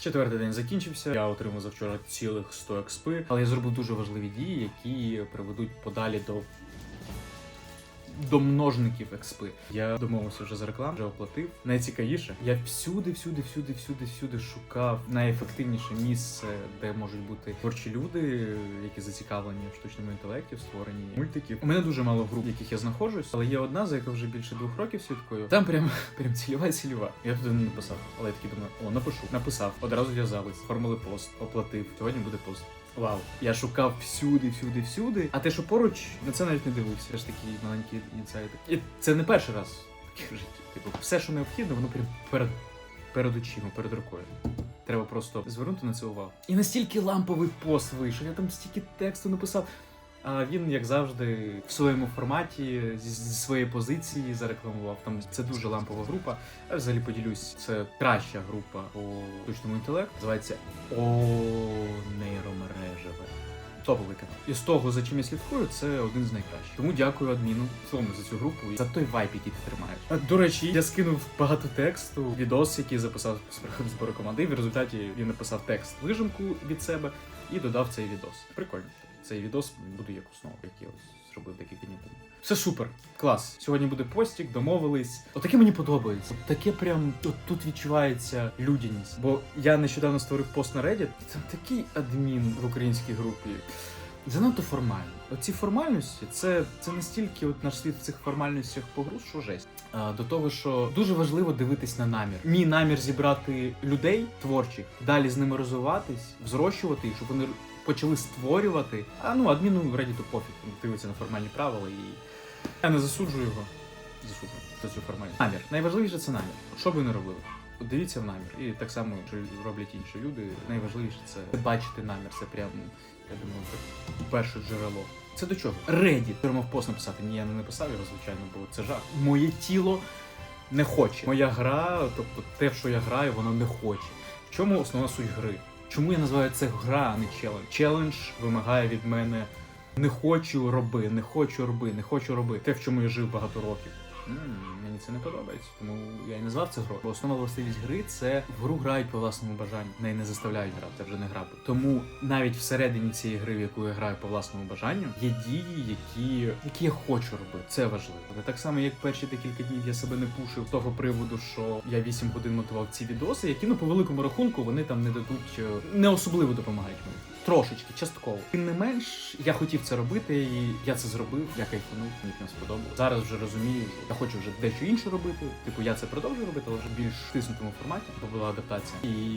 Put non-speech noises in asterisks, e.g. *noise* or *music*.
Четвертий день закінчився. Я отримав завчора цілих 100 експи, але я зробив дуже важливі дії, які приведуть подалі до. До множників експи. Я домовився вже за рекламу, вже оплатив. Найцікавіше, я всюди, всюди, всюди, всюди, всюди шукав найефективніше місце, де можуть бути творчі люди, які зацікавлені в штучному інтелекті, в створенні мультиків. У мене дуже мало груп, в яких я знаходжусь, але є одна, за яку вже більше двох років слідкую. Там прям *laughs* прям цільова цільова. Я туди не написав, але я такий думаю, о, напишу. Написав, одразу в'язались, формули пост, оплатив. Сьогодні буде пост. Вау, я шукав всюди, всюди, всюди. А те, що поруч, на це навіть не дивився. Це ж такий маленький інсайт. І це не перший раз в житті. Типу, все, що необхідно, воно прям перед, перед очима, перед рукою. Треба просто звернути на це увагу. І настільки ламповий пост вийшов, я там стільки тексту написав. А він, як завжди, в своєму форматі зі, зі своєї позиції зарекламував. Там це дуже лампова група. Я взагалі поділюсь, це краща група по штучному інтелекту. Називається О. Топовий канал. І з того, за чим я слідкую, це один з найкращих. Тому дякую адміну цьому за цю групу і за той вайп, який ти тримаєш. А, До речі, я скинув багато тексту, відос, який записав з збору команди. В результаті він написав текст вижимку від себе і додав цей відос. Прикольно. Цей відос буде як основа, як я ось зробив декілька днів. Все супер, клас. Сьогодні буде постік, домовились. Отаке мені подобається. От таке прям от тут відчувається людяність. Бо я нещодавно створив пост на Reddit. Там такий адмін в українській групі. Занадто формально. Оці формальності, це, це настільки от наш світ в цих формальностях погруз, що жесть. А, до того, що дуже важливо дивитись на намір. Мій намір зібрати людей творчих, далі з ними розвиватись, взрощувати їх, щоб вони почали створювати. А ну адміну в Reddit пофіг, дивиться на формальні правила і я не засуджую його. Засуджую за цю формальність. Намір. Найважливіше це намір. Що б ви не робили? Дивіться в намір. І так само, що роблять інші люди. Найважливіше це бачити намір. Це прям, я думаю, перше джерело. Це до чого? Reddit. Я мав пост написати. Ні, я не написав його, звичайно, бо це жах. Моє тіло не хоче. Моя гра, тобто те, що я граю, воно не хоче. В чому основна суть гри? Чому я називаю це гра, а не челендж? Челендж вимагає від мене не хочу роби, не хочу роби, не хочу роби. Те, в чому я жив багато років. Мені це не подобається, тому я і назвав це грою. Бо основна властивість гри це в гру грають по власному бажанню. Неї не заставляють грати, вже не гра. Тому навіть всередині цієї гри, в яку я граю по власному бажанню, є дії, які, які я хочу робити. Це важливо. Але так само, як перші декілька днів я себе не пушив з того приводу, що я 8 годин монтував ці відоси, які ну по великому рахунку вони там не дадуть е, не особливо допомагають мені. Трошечки, частково. Тим не менш, я хотів це робити, і я це зробив. Я кайфанув, мені прям сподобалось. Зараз вже розумію, я хочу вже дещо інше робити. Типу, я це продовжую робити, але вже більш тиснутому форматі, бо була адаптація. І